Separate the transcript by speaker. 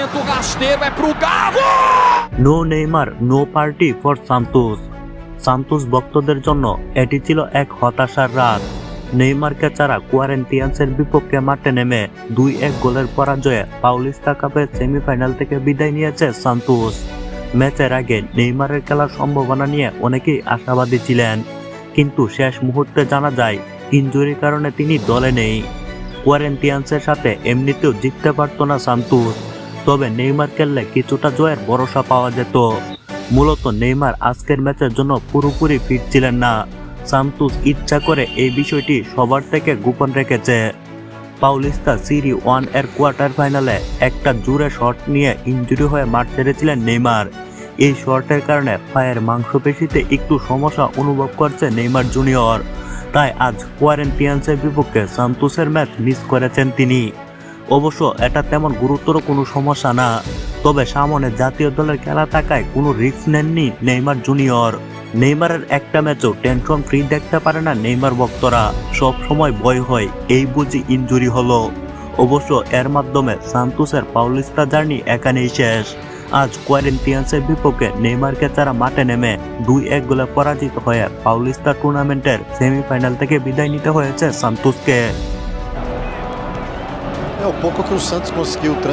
Speaker 1: lançamento rasteiro é pro Galo!
Speaker 2: No Neymar no party for Santos Santos ভক্তদের জন্য এটি ছিল এক হতাশার রাত। নেইমারকে ছাড়া কোয়ারেন্টিয়ান্সের বিপক্ষে মাঠে নেমে দুই এক গোলের পরাজয়ে পাউলিস্তা কাপের সেমিফাইনাল থেকে বিদায় নিয়েছে সান্তোস ম্যাচের আগে নেইমারের খেলার সম্ভাবনা নিয়ে অনেকেই আশাবাদী ছিলেন। কিন্তু শেষ মুহূর্তে জানা যায়, ইনজুরির কারণে তিনি দলে নেই। কোয়ারেন্টিয়ান্সের সাথে এমনিতেও জিততে পারতো না সান্তোস তবে নেইমার খেললে কিছুটা জয়ের ভরসা পাওয়া যেত। মূলত নেইমার আজকের ম্যাচের জন্য পুরোপুরি ফিট ছিলেন না। সান্তুস ইচ্ছা করে এই বিষয়টি সবার থেকে গোপন রেখেছে। পাউলিস্তা সিরি ওয়ানের কোয়ার্টার ফাইনালে একটা জোরে শট নিয়ে ইঞ্জুরি হয়ে মাঠ ছেড়েছিলেন নেইমার। এই শর্টের কারণে পায়ের মাংসপেশিতে একটু সমস্যা অনুভব করছে নেইমার জুনিয়র। তাই আজ কোয়ারেন্টিয়ান্সের বিপক্ষে সান্তুসের ম্যাচ মিস করেছেন তিনি। অবশ্য এটা তেমন গুরুতর কোনো সমস্যা না, তবে সামনে জাতীয় দলের খেলা থাকায় কোনো রিস্ক নেননি নেইমার জুনিয়র নেইমারের একটা ম্যাচও টেনশন ফ্রি দেখতে পারে না নেইমার ভক্তরা। সব সময় ভয় হয়, এই বুঝি ইনজুরি হলো। অবশ্য এর মাধ্যমে সান্তোসের পাউলিস্তা জার্নি এখানেই শেষ। আজ কোয়ারেন্টিয়ান্সের বিপক্ষে নেইমারকে তারা মাঠে নেমে দুই এক গোলে পরাজিত হয়ে পাউলিস্তা টুর্নামেন্টের সেমিফাইনাল থেকে বিদায় নিতে হয়েছে সান্তোসকে।
Speaker 3: É o pouco que o Santos conseguiu transitar.